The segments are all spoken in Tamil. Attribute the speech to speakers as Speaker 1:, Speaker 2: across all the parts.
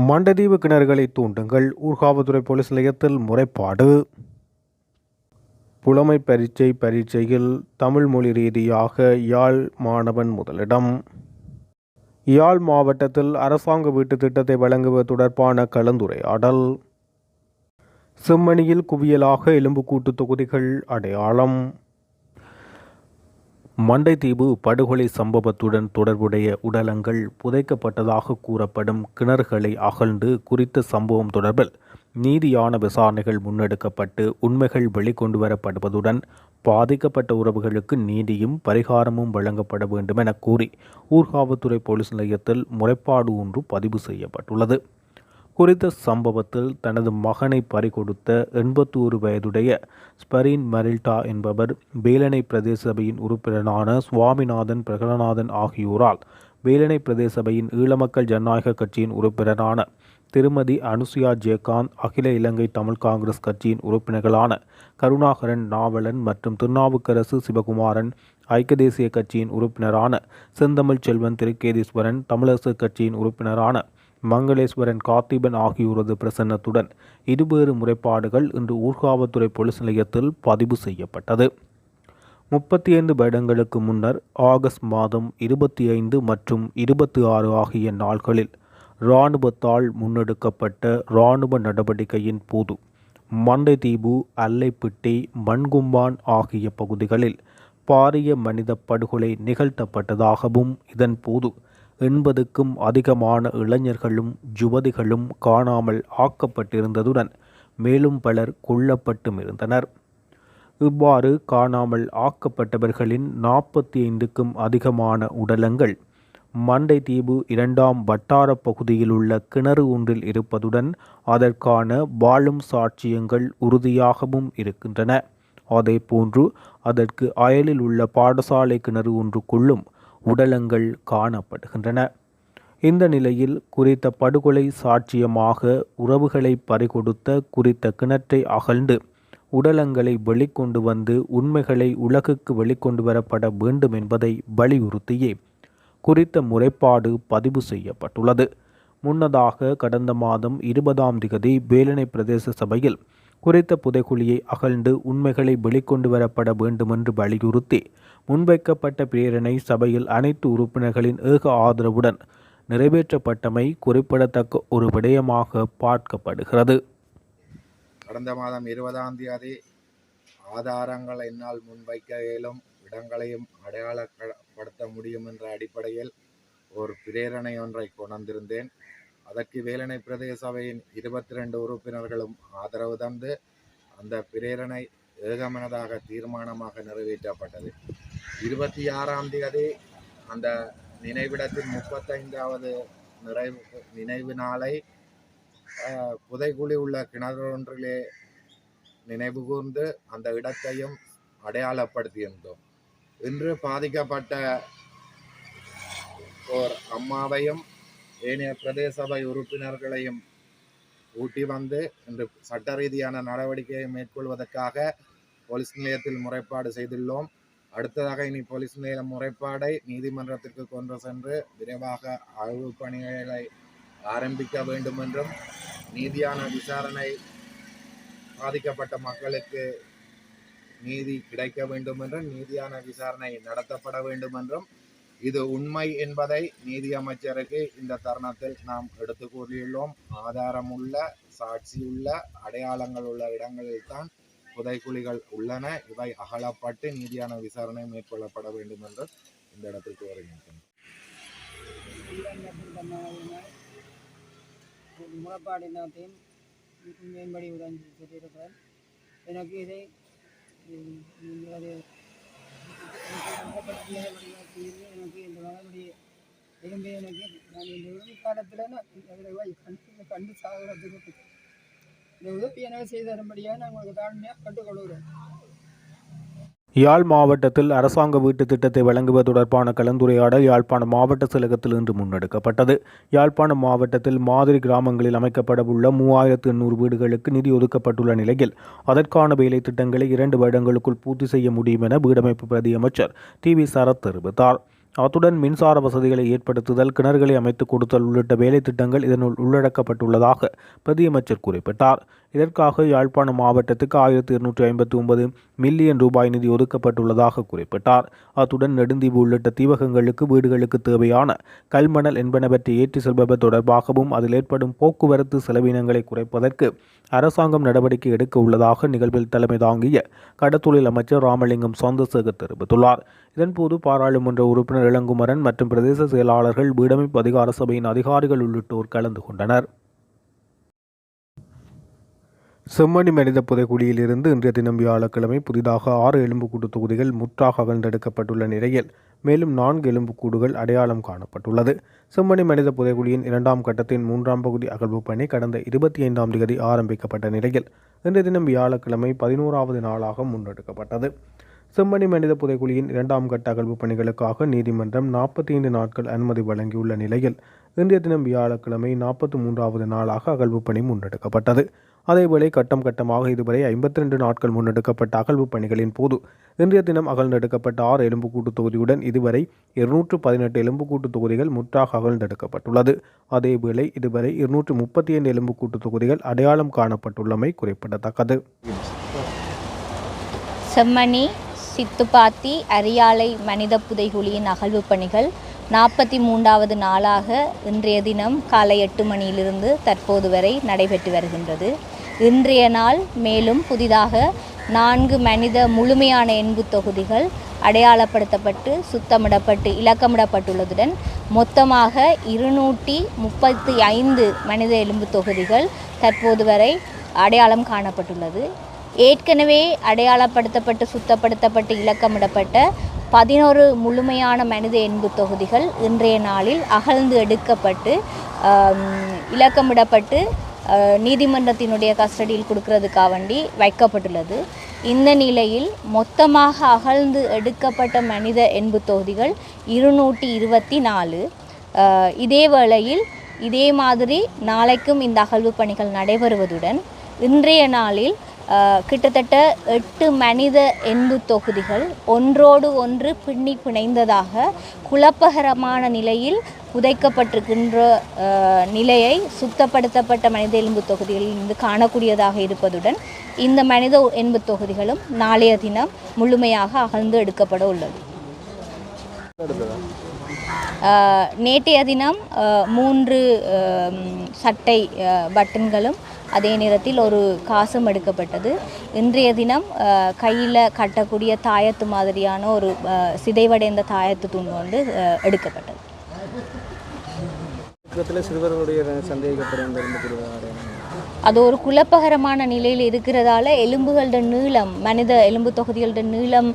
Speaker 1: மண்டதீவு கிணறுகளை தூண்டுங்கள். ஊர்காவல்துறை போலீஸ் நிலையத்தில் முறைப்பாடு. புலமை பரீட்சை பரீட்சையில் தமிழ் மொழி ரீதியாக யாழ் மாணவன் முதலிடம். யாழ் மாவட்டத்தில் அரசாங்க வீட்டு திட்டத்தை வழங்குவது தொடர்பான கலந்துரையாடல். செம்மணியில் குவியலாக எலும்புக்கூட்டு தொகுதிகள் அடையாளம். மண்டைத்தீவு படுகொலை சம்பவத்துடன் தொடர்புடைய உடலங்கள் புதைக்கப்பட்டதாக கூறப்படும் கிணறுகளை அகழ்ந்து குறித்த சம்பவம் தொடர்பில் நீதியான விசாரணைகள் முன்னெடுக்கப்பட்டு உண்மைகள் வெளிக்கொண்டு வரப்படுவதுடன் பாதிக்கப்பட்ட உறவுகளுக்கு நீதியும் பரிகாரமும் வழங்கப்பட வேண்டும் என கூறி ஊர்காவல்துறை போலீஸ் நிலையத்தில் முறைப்பாடு ஒன்று பதிவு செய்யப்பட்டுள்ளது. குறித்த சம்பவத்தில் தனது மகனை பறிகொடுத்த எண்பத்தோரு வயதுடைய ஸ்பரின் மரில்டா என்பவர் வேலனை பிரதேச சபையின் உறுப்பினரான சுவாமிநாதன் பிரகலநாதன் ஆகியோரால் வேலனை பிரதேச சபையின் ஈழமக்கள் ஜனநாயக கட்சியின் உறுப்பினரான திருமதி அனுசுயா ஜெயகாந்த் அகில இலங்கை தமிழ் காங்கிரஸ் கட்சியின் உறுப்பினர்களான கருணாகரன் நாவலன் மற்றும் திருநாவுக்கரசு சிவகுமாரன் ஐக்கிய தேசிய கட்சியின் உறுப்பினரான செந்தமிழ் செல்வன் திருக்கேதீஸ்வரன் தமிழரசு கட்சியின் உறுப்பினரான மங்களேஸ்வரன் கார்த்திபன் ஆகியோரது பிரசன்னத்துடன் இருவேறு முறைப்பாடுகள் இன்று ஊர்காவல்துறை போலீஸ் நிலையத்தில் பதிவு செய்யப்பட்டது. முப்பத்தி ஐந்து வருடங்களுக்கு முன்னர் ஆகஸ்ட் மாதம் இருபத்தி ஐந்து மற்றும் இருபத்தி ஆறு ஆகிய நாள்களில் இராணுவத்தால் முன்னெடுக்கப்பட்ட இராணுவ நடவடிக்கையின் போது மண்டைதீவு அல்லைப்பிட்டி மண்கும்பான் ஆகிய பகுதிகளில் பாரிய மனித படுகொலை நிகழ்த்தப்பட்டதாகவும் இதன் போது எண்பதுக்கும் அதிகமான இளைஞர்களும் யுவதிகளும் காணாமல் ஆக்கப்பட்டிருந்ததுடன் மேலும் பலர் கொல்லப்பட்டும் இருந்தனர். இவ்வாறு காணாமல் ஆக்கப்பட்டவர்களின் நாற்பத்தி ஐந்துக்கும் அதிகமான உடலங்கள் மண்டைத்தீவு இரண்டாம் வட்டார பகுதியில் உள்ள கிணறு ஒன்றில் இருப்பதுடன் அதற்கான வாழும் சாட்சியங்கள் உறுதியாகவும் இருக்கின்றன. அதேபோன்று அதற்கு அயலில் உள்ள பாடசாலை கிணறு ஒன்றுக்குள்ளும் உடலங்கள் காணப்படுகின்றன. இந்த நிலையில் குறித்த படுகொலை சாட்சியமாக உறவுகளை பறிகொடுத்த குறித்த கிணற்றை அகழ்ந்து உடலங்களை வெளிக்கொண்டு வந்து உண்மைகளை உலகுக்கு வெளிக்கொண்டு வரப்பட வேண்டும் என்பதை வலியுறுத்தியே குறித்த முறைப்பாடு பதிவு செய்யப்பட்டுள்ளது. முன்னதாக கடந்த மாதம் இருபதாம் திகதி வேலனை பிரதேச சபையில் குறித்த புதைக்குழியை அகழ்ந்து உண்மைகளை வெளிக்கொண்டு வரப்பட வேண்டுமென்று வலியுறுத்தி முன்வைக்கப்பட்ட பிரேரணை சபையில் அனைத்து உறுப்பினர்களின் ஏக ஆதரவுடன் நிறைவேற்றப்பட்டமை குறிப்பிடத்தக்க ஒரு விடயமாக பார்க்கப்படுகிறது.
Speaker 2: கடந்த மாதம் இருபதாம் தேதி ஆதாரங்கள் என்னால் முன்வைக்க இயலும் இடங்களையும் அடையாளப்படுத்த முடியும் என்ற அடிப்படையில் ஒரு பிரேரணை ஒன்றை கொண்டிருந்தேன் அதற்கு வேலனை பிரதேச சபையின் இருபத்தி ரெண்டு உறுப்பினர்களும் ஆதரவு தந்து அந்த பிரேரணை ஏகமனதாக தீர்மானமாக நிறைவேற்றப்பட்டது. இருபத்தி ஆறாம் தேதி அந்த நினைவிடத்தின் முப்பத்தைந்தாவது நிறைவு நினைவு நாளை புதைகுழி உள்ள கிணறு ஒன்றிலே நினைவு கூர்ந்து அந்த இடத்தையும் அடையாளப்படுத்தியிருந்தோம். இன்று பாதிக்கப்பட்ட ஓர் அம்மாவையும் ஏனைய பிரதேச சபை உறுப்பினர்களையும் ஊட்டி வந்து இன்று சட்ட ரீதியான நடவடிக்கையை மேற்கொள்வதற்காக போலீஸ் நிலையத்தில் முறைப்பாடு செய்துள்ளோம். அடுத்ததாக இனி போலீஸ் நிலைய முறைப்பாடை நீதிமன்றத்திற்கு கொண்டு சென்று விரைவாக ஆய்வு பணிகளை ஆரம்பிக்க வேண்டும் என்றும் நீதியான விசாரணை பாதிக்கப்பட்ட மக்களுக்கு நீதி கிடைக்க வேண்டும் என்றும் நீதியான விசாரணை நடத்தப்பட வேண்டும் என்றும் இது உண்மை என்பதை நீதி அமைச்சருக்கு இந்த தருணத்தில் நாம் எடுத்து கூறியுள்ளோம். ஆதாரமுள்ள சாட்சியுள்ள அடையாளங்கள் உள்ள இடங்களில் தான் புதைக்குழிகள் உள்ளன. இவை அகலப்பட்டு நீதியான விசாரணை மேற்கொள்ளப்பட வேண்டும் என்று இந்த இடத்தில் வருகின்றோம்.
Speaker 3: முறைப்பாடு எல்லாத்தையும் மேம்படி உடன் சொல்லியிருக்கிறேன் எனக்கு இதை எனக்கு இந்த மகனுடைய எலும்பை எனக்கு நான் இந்த உதவி காலத்தில் நான் கண்டு கண்டு சாகிறதுக்கு இந்த உதவி எனக்கு செய்து தரும்படியாக நான் உங்களுக்கு தாழ்மையாக கண்டுகொள்கிறேன்
Speaker 1: யாழ் மாவட்டத்தில் அரசாங்க வீட்டு திட்டத்தை வழங்குவது தொடர்பான கலந்துரையாடல் யாழ்ப்பாணம் மாவட்ட செயலகத்தில் இன்று முன்னெடுக்கப்பட்டது. யாழ்ப்பாணம் மாவட்டத்தில் மாதிரி கிராமங்களில் அமைக்கப்படவுள்ள மூவாயிரத்து எண்ணூறு வீடுகளுக்கு நிதி ஒதுக்கப்பட்டுள்ள நிலையில் அதற்கான வேலை திட்டங்களை இரண்டு வருடங்களுக்குள் பூர்த்தி செய்ய முடியும் என வீடமைப்பு பிரதியமைச்சர் டி வி சரத் தெரிவித்தார். அத்துடன் மின்சார வசதிகளை ஏற்படுத்துதல் கிணறுகளை அமைத்துக் கொடுத்தல் உள்ளிட்ட வேலை திட்டங்கள் இதனுள் உள்ளடக்கப்பட்டுள்ளதாக பிரதியமைச்சர் குறிப்பிட்டார். இதற்காக யாழ்ப்பாணம் மாவட்டத்துக்கு ஆயிரத்தி இருநூற்றி ஐம்பத்தி ஒன்பது மில்லியன் ரூபாய் நிதி ஒதுக்கப்பட்டுள்ளதாக குறிப்பிட்டார். அத்துடன் நெடுந்தீவு உள்ளிட்ட தீவகங்களுக்கு வீடுகளுக்கு தேவையான கல்மணல் என்பனவற்றை ஏற்றி செல்பவர் தொடர்பாகவும் அதில் ஏற்படும் போக்குவரத்து செலவினங்களை குறைப்பதற்கு அரசாங்கம் நடவடிக்கை எடுக்க உள்ளதாக நிகழ்வில் தலைமை தாங்கிய கடத்தொழில் அமைச்சர் ராமலிங்கம் சந்திரசேகர் தெரிவித்துள்ளார். இதன்போது பாராளுமன்ற உறுப்பினர் இளங்குமரன் மற்றும் பிரதேச செயலாளர்கள் வீடமைப்பு அதிகார சபையின் அதிகாரிகள் உள்ளிட்டோர் கலந்து கொண்டனர். செம்மணி மனித புதைக்குழியிலிருந்து இன்றைய தினம் வியாழக்கிழமை புதிதாக ஆறு எலும்புக்கூடு தொகுதிகள் முற்றாக அகழ்ந்தெடுக்கப்பட்டுள்ள நிலையில் மேலும் நான்கு எலும்புக்கூடுகள் அடையாளம் காணப்பட்டுள்ளது. செம்மணி மனித புதைக்குழியின் இரண்டாம் கட்டத்தின் மூன்றாம் பகுதி அகழ்வு பணி கடந்த இருபத்தி ஐந்தாம் தேதி ஆரம்பிக்கப்பட்ட நிலையில் இன்றைய தினம் வியாழக்கிழமை பதினோராவது நாளாக முன்னெடுக்கப்பட்டது. செம்மணி மனித புதைக்குழியின் இரண்டாம் கட்ட அகழ்வு பணிகளுக்காக நீதிமன்றம் நாற்பத்தி ஐந்து நாட்கள் அனுமதி வழங்கியுள்ள நிலையில் இன்றைய தினம் வியாழக்கிழமை நாற்பத்தி மூன்றாவது நாளாக அகழ்வு பணி முன்னெடுக்கப்பட்டது. அதேவேளை கட்டம் கட்டமாக இதுவரை ஐம்பத்தி ரெண்டு நாட்கள் முன்னெடுக்கப்பட்ட அகழ்வு பணிகளின் போது இன்றைய தினம் அகழ்ந்தெடுக்கப்பட்ட ஆறு எலும்புக்கூட்டு தொகுதியுடன் இதுவரை இருநூற்று பதினெட்டு எலும்புக்கூட்டு தொகுதிகள் முற்றாக அகழ்ந்தெடுக்கப்பட்டுள்ளது. அதேவேளை இதுவரை இருநூற்று முப்பத்தி ஐந்து எலும்புக்கூட்டு தொகுதிகள் அடையாளம் காணப்பட்டுள்ளமை குறிப்பிடத்தக்கது.
Speaker 4: செம்மணி சித்துப்பாத்தி அரியாலை மனித புதைகுழியின் அகழ்வு பணிகள் நாற்பத்தி மூன்றாவது நாளாக இன்றைய தினம் காலை எட்டு மணியிலிருந்து தற்போது வரை நடைபெற்று வருகின்றது. இன்றைய நாள் மேலும் புதிதாக நான்கு மனித முழுமையான எண்பு தொகுதிகள் அடையாளப்படுத்தப்பட்டு சுத்தமிடப்பட்டு இலக்கமிடப்பட்டுள்ளதுடன் மொத்தமாக இருநூற்றி முப்பத்தி ஐந்து மனித எலும்பு தொகுதிகள் தற்போது வரை அடையாளம் காணப்பட்டுள்ளது. ஏற்கனவே அடையாளப்படுத்தப்பட்டு சுத்தப்படுத்தப்பட்டு இலக்கமிடப்பட்ட பதினோரு முழுமையான மனித எண்பு தொகுதிகள் இன்றைய நாளில் அகழ்ந்து எடுக்கப்பட்டு இலக்கமிடப்பட்டு நீதிமன்றத்தினுடைய கஸ்டடியில் கொடுக்கறதுக்காக வேண்டி வைக்கப்பட்டுள்ளது. இந்த நிலையில் மொத்தமாக அகழ்ந்து எடுக்கப்பட்ட மனித எண்பு தொகுதிகள் இருநூற்றி இருபத்தி நாலு. இதே வேளையில் இதே மாதிரி நாளைக்கும் இந்த அகழ்வு பணிகள் நடைபெறுவதுடன் இன்றைய நாளில் கிட்டத்தட்ட எட்டு மனித எண்பு தொகுதிகள் ஒன்றோடு ஒன்று பின்னி பிணைந்ததாக குழப்பகரமான நிலையில் புதைக்கப்பட்டிருக்கின்ற நிலையை சுத்தப்படுத்தப்பட்ட மனித எலும்பு தொகுதிகளில் இருந்து காணக்கூடியதாக இருப்பதுடன் இந்த மனித எலும்பு தொகுதிகளும் நாளைய தினம் முழுமையாக அகழ்ந்து எடுக்கப்பட உள்ளது. நேற்றைய தினம் மூன்று சட்டை பட்டன்களும் அதே நேரத்தில் ஒரு காசும் எடுக்கப்பட்டது. இன்றைய தினம் கையில் கட்டக்கூடிய தாயத்து மாதிரியான ஒரு சிதைவடைந்த தாயத்து துண்டு வந்து எடுக்கப்பட்டது.
Speaker 5: சிறுவர்களுடைய சந்தேகப்படும்
Speaker 4: அது ஒரு குழப்பகரமான நிலையில் இருக்கிறதால எலும்புகளோட நீளம் மனித எலும்பு தொகுதிகளோட நீளம்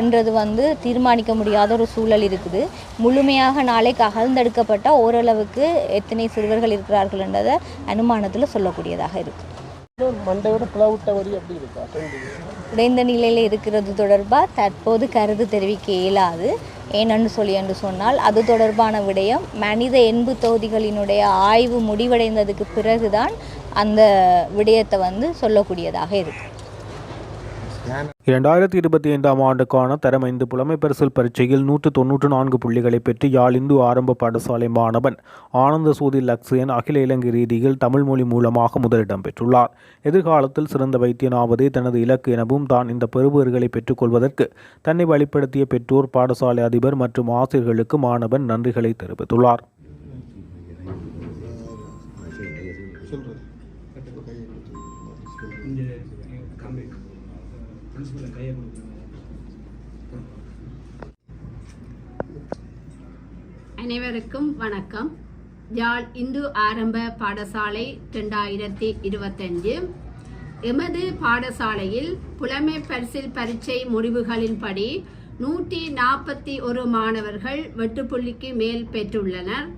Speaker 4: என்றது வந்து தீர்மானிக்க முடியாத ஒரு சூழல் இருக்குது. முழுமையாக நாளைக்கு அகழ்ந்தெடுக்கப்பட்டால் ஓரளவுக்கு எத்தனை சிறுவர்கள் இருக்கிறார்கள் என்றதை அனுமானத்தில் சொல்லக்கூடியதாக இருக்குது உடைந்த நிலையில் இருக்கிறது தொடர்பாக தற்போது கருத்து தெரிவிக்க இயலாது. ஏனென்று சொல்லி என்று சொன்னால் அது தொடர்பான விடயம் மனித எண்பு தொகுதிகளினுடைய ஆய்வு முடிவடைந்ததுக்கு பிறகுதான் அந்த விடயத்தை வந்து சொல்லக்கூடியதாக இருக்குது
Speaker 1: இரண்டாயிரத்தி இருபத்தி ஐந்தாம் ஆண்டுக்கான தரம் ஐந்து புலமை பரிசல் பரீட்சையில் நூற்று தொன்னூற்று நான்கு புள்ளிகளை பெற்று யாழ் இந்து ஆரம்ப பாடசாலை மாணவன் ஆனந்த சூதி லக்ஸியன் அகில இலங்கை ரீதியில் தமிழ் மொழி மூலமாக முதலிடம் பெற்றுள்ளார். எதிர்காலத்தில் சிறந்த வைத்தியனாவதே தனது இலக்கு எனவும் தான் இந்த பெறுபேறுகளை பெற்றுக்கொள்வதற்கு தன்னை வழிப்படுத்திய பெற்றோர் பாடசாலை அதிபர் மற்றும் ஆசிரியர்களுக்கு மாணவன் நன்றிகளை தெரிவித்துள்ளார்.
Speaker 6: அனைவருக்கும் வணக்கம். யாழ் இந்து ஆரம்ப பாடசாலை ரெண்டாயிரத்தி இருபத்தஞ்சு. எமது பாடசாலையில் புலமை பரிசில் பரீட்சை முடிவுகளின்படி நூற்றி நாற்பத்தி ஒரு மாணவர்கள் வெட்டுப்புள்ளிக்கு மேல் பெற்றுள்ளனர்.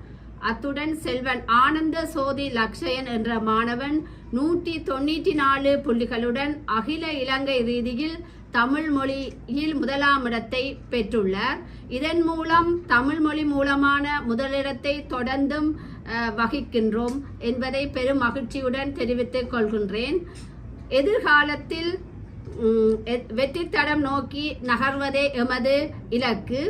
Speaker 6: அத்துடன் செல்வன் ஆனந்த சோதி லக்ஷயன் என்ற மாணவன் நூற்றி தொண்ணூற்றி நாலு புள்ளிகளுடன் அகில இலங்கை ரீதியில் தமிழ் மொழியில் முதலாம் இடத்தை பெற்றுள்ளார். இதன் மூலம் தமிழ் மொழி மூலமான முதலிடத்தை தொடர்ந்தும் வகிக்கின்றோம் என்பதை பெரும் மகிழ்ச்சியுடன் தெரிவித்துக் கொள்கின்றேன். எதிர்காலத்தில் வெற்றித்தடம் நோக்கி நகர்வதே எமது இலக்கு.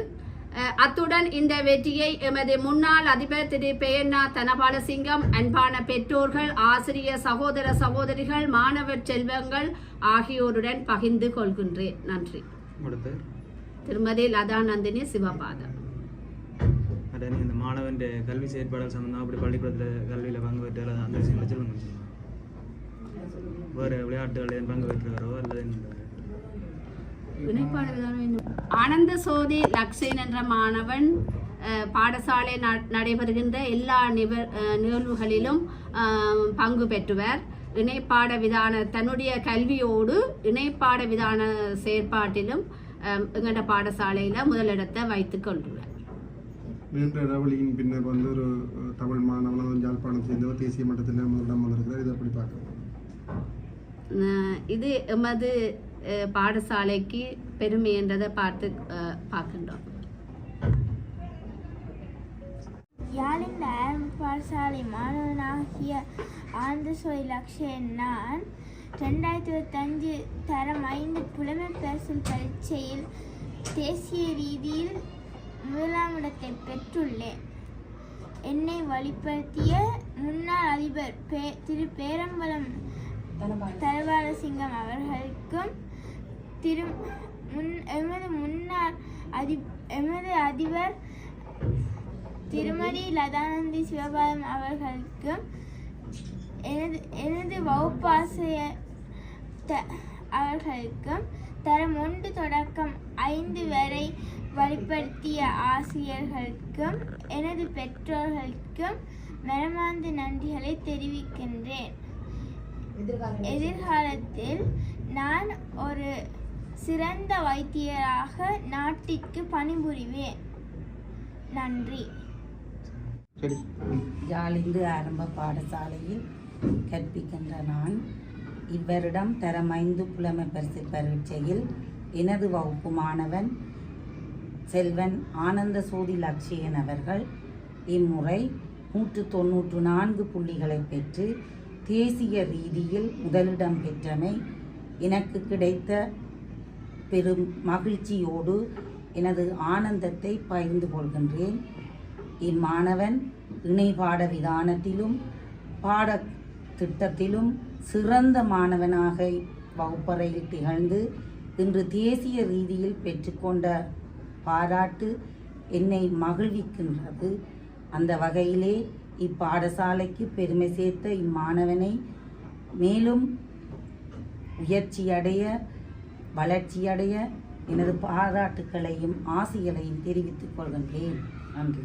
Speaker 6: அத்துடன் இந்த வெற்றியை எமது முன்னாள் அதிபர் திரு. பெயண்ணா தனபாலசிங்கம் அன்பான பெற்றோர்கள் ஆசிரியர் சகோதர சகோதரிகள் மாணவர் செல்வங்கள் ஆகியோருடன் பகிர்ந்து கொள்கின்றேன். நன்றி. திருமதி லதா நந்தினி சிவபாதம்
Speaker 7: அதான் இந்த மாணவன் கல்வி செயற்பாடுகள் சம்மந்தம் அப்படி பள்ளிக்கூடத்தில் கல்வியில் பங்கு பெற்று அந்த விஷயங்களை சொல்லுங்க. வேறு விளையாட்டுகளில் பங்கு பெற்றுகிறோ அல்லது இந்த
Speaker 6: இணைப்பாடு விதானம் என்ன? ஆனந்த சோதி லக்ஷன் என்ற மாணவன் பாடசாலை நடைபெறுகின்ற எல்லா நிகழ்வுகளிலும் பங்கு பெற்றுவர். இணைப்பாட விதான தன்னுடைய கல்வியோடு இணைப்பாட விதான செயற்பாட்டிலும் எங்கட பாடசாலையில் முதலிடத்தை வைத்துக் கொண்டுள்ளார்
Speaker 8: நீண்ட இடைவெளியின் பின்னர் வந்து ஒரு தமிழ் மாணவன் யாழ்ப்பாணம் சேர்ந்தவர் தேசிய மட்டத்தில் முதலிடம் வந்திருக்கிறார். இதை எப்படி பார்க்க
Speaker 6: அஹ், இது எமது பாடசாலைக்கு பெருமை என்றதை பார்த்து பார்க்கின்றோம்
Speaker 9: யாழின் ஆரம்ப பாடசாலை மாணவனாகிய ஆனந்த சோய் லக்ஷன் நான் ரெண்டாயிரத்தி இருபத்தஞ்சு தரம் ஐந்து புலமை பரிசில் பரீட்சையில் தேசிய ரீதியில் முதலாம் இடத்தை பெற்றுள்ளேன் என்னை வழிப்படுத்திய முன்னாள் அதிபர் பே திரு பேரம்பலம் தரபாலசிங்கம் அவர்களுக்கும் திரு முன் எமது முன்னாள் அதி எமது அதிபர் திருமதி லதானந்தி சிவபாதம் அவர்களுக்கும் எனது எனது வகுப்பாசிரியர் த- அவர்களுக்கும் தரம் ஒன்று தொடக்கம். ஐந்து வரை வழிப்படுத்திய ஆசிரியர்களுக்கும் எனது பெற்றோர்களுக்கும் மனமார்ந்த நன்றிகளை தெரிவிக்கின்றேன். எதிர்காலத்தில் நான் ஒரு சிறந்த வைத்தியராக நாட்டிற்கு பணிபுரிவேன். நன்றி.
Speaker 8: சரி.
Speaker 10: யாழிந்து ஆரம்ப பாடசாலையில் கற்பிக்கின்ற நான் இவ்வருடம் தரம் ஐந்து புலமை பரிசு பரீட்சையில் எனது வகுப்பு மாணவன் செல்வன் ஆனந்த சோதி லட்சியன் அவர்கள். இம்முறை நூற்று தொன்னூற்று நான்கு புள்ளிகளை பெற்று தேசிய ரீதியில் முதலிடம் பெற்றமை எனக்கு கிடைத்த பெரும் மகிழ்ச்சியோடு எனது ஆனந்தத்தை பகிர்ந்து கொள்கின்றேன். இம்மாணவன் இணைபாட விதானத்திலும் பாட திட்டத்திலும் சிறந்த மாணவனாக வகுப்பறையில் திகழ்ந்து இன்று தேசிய ரீதியில் பெற்றுக்கொண்ட பாராட்டு என்னை மகிழ்விக்கின்றது. அந்த வகையிலே இப்பாடசாலைக்கு பெருமை சேர்த்த இம்மாணவனை மேலும் உயர்ச்சியடைய வளர்ச்சியடைய எனது பாராட்டுக்களையும் ஆசைகளையும் தெரிவித்துக் கொள்கின்றேன். நன்றி.